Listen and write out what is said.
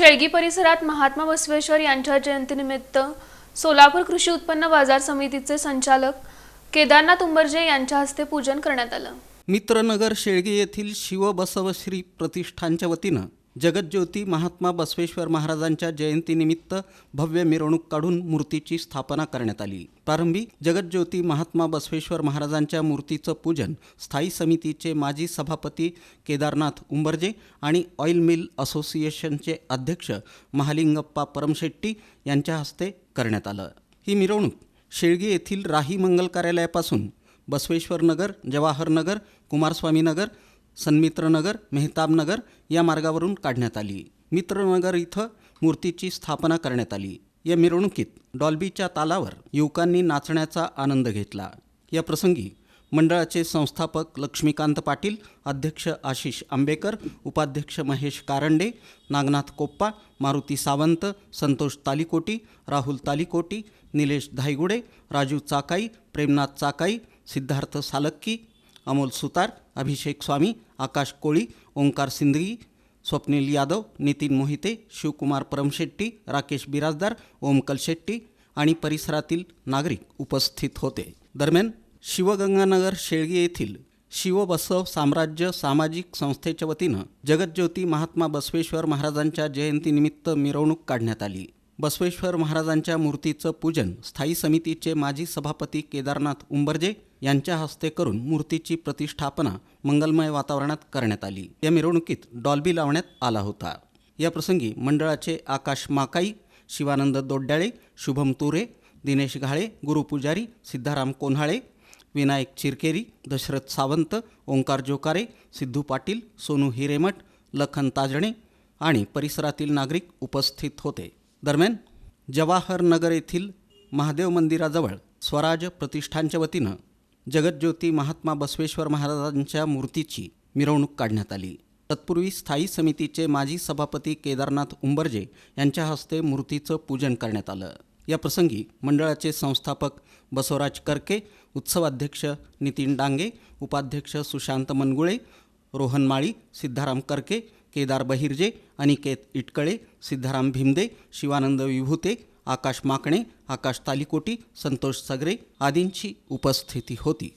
शेळगी परिसरात महात्मा बसवेश्वर यांच्या जयंतीनिमित्त सोलापूर कृषी उत्पन्न बाजार समितीचे संचालक केदारनाथ उंबरजे यांच्या हस्ते पूजन करण्यात आलं. मित्रनगर शेळगी येथील शिवबसवश्री प्रतिष्ठानच्या वतीनं जगज्योती महात्मा बसवेश्वर महाराजांच्या जयंतीनिमित्त भव्य मिरवणूक काढून मूर्तीची स्थापना करण्यात आली. प्रारंभी जगज्योती महात्मा बसवेश्वर महाराजांच्या मूर्तीचं पूजन स्थायी समितीचे माजी सभापती केदारनाथ उंबरजे आणि ऑइल मिल असोसिएशनचे अध्यक्ष महालिंगप्पा परमशेट्टी यांच्या हस्ते करण्यात आलं. ही मिरवणूक शेळगी येथील राही मंगल कार्यालयापासून बसवेश्वर नगर जवाहर नगर कुमारस्वामी नगर सन्मित्रनगर मेहताबनगर या मार्गावरून काढण्यात आली. मित्रनगर इथं मूर्तीची स्थापना करण्यात आली. या मिरवणुकीत डॉल्बीच्या तालावर युवकांनी नाचण्याचा आनंद घेतला. या प्रसंगी मंडळाचे संस्थापक लक्ष्मीकांत पाटील अध्यक्ष आशिष आंबेकर उपाध्यक्ष महेश कारंडे नागनाथ कोप्पा मारुती सावंत संतोष तालिकोटी राहुल तालिकोटी निलेश धायगुडे राजू चाकाई प्रेमनाथ चाकाई सिद्धार्थ सालक्की अमोल सुतार अभिषेक स्वामी आकाश कोळी ओंकार सिंदगी स्वप्नील यादव नितीन मोहिते शिवकुमार परमशेट्टी राकेश बिराजदार ओम कलशेट्टी आणि परिसरातील नागरिक उपस्थित होते. दरम्यान शिवगंगानगर शेळगी येथील शिवबसव साम्राज्य सामाजिक संस्थेच्या वतीनं जगज्योती महात्मा बसवेश्वर महाराजांच्या जयंतीनिमित्त मिरवणूक काढण्यात आली. बसवेश्वर महाराजांच्या मूर्तीचं पूजन स्थायी समितीचे माजी सभापती केदारनाथ उंबरजे यांच्या हस्ते करून मूर्तीची प्रतिष्ठापना मंगलमय वातावरणात करण्यात आली. या मिरवणुकीत डॉल्बी लावण्यात आला होता. या प्रसंगी मंडळाचे आकाश माकाई शिवानंद दोड्याळे शुभम तुरे दिनेश घाळे गुरुपुजारी सिद्धाराम कोन्हाळे विनायक चिरकेरी दशरथ सावंत ओंकार जोकारे सिद्धू पाटील सोनू हिरेमठ लखन ताजणे आणि परिसरातील नागरिक उपस्थित होते. दरम्यान जवाहर नगर येथील महादेव मंदिराजवळ स्वराज प्रतिष्ठानच्या वतीनं जगज्योती महात्मा बसवेश्वर महाराजांच्या मूर्तीची मिरवणूक काढण्यात आली. तत्पूर्वी स्थायी समितीचे माजी सभापती केदारनाथ उंबरजे यांच्या हस्ते मूर्तीचं पूजन करण्यात आलं. या प्रसंगी मंडळाचे संस्थापक बसवराज करके उत्सवाध्यक्ष नितीन डांगे उपाध्यक्ष सुशांत मनगुळे रोहन माळी सिद्धाराम करके केदार बहिर्जे अनिकेत इटकळे सिद्धाराम भिमदे शिवानंद विभूते आकाश माकणे आकाश तालिकोटी संतोष सगरे आदींची उपस्थिती होती.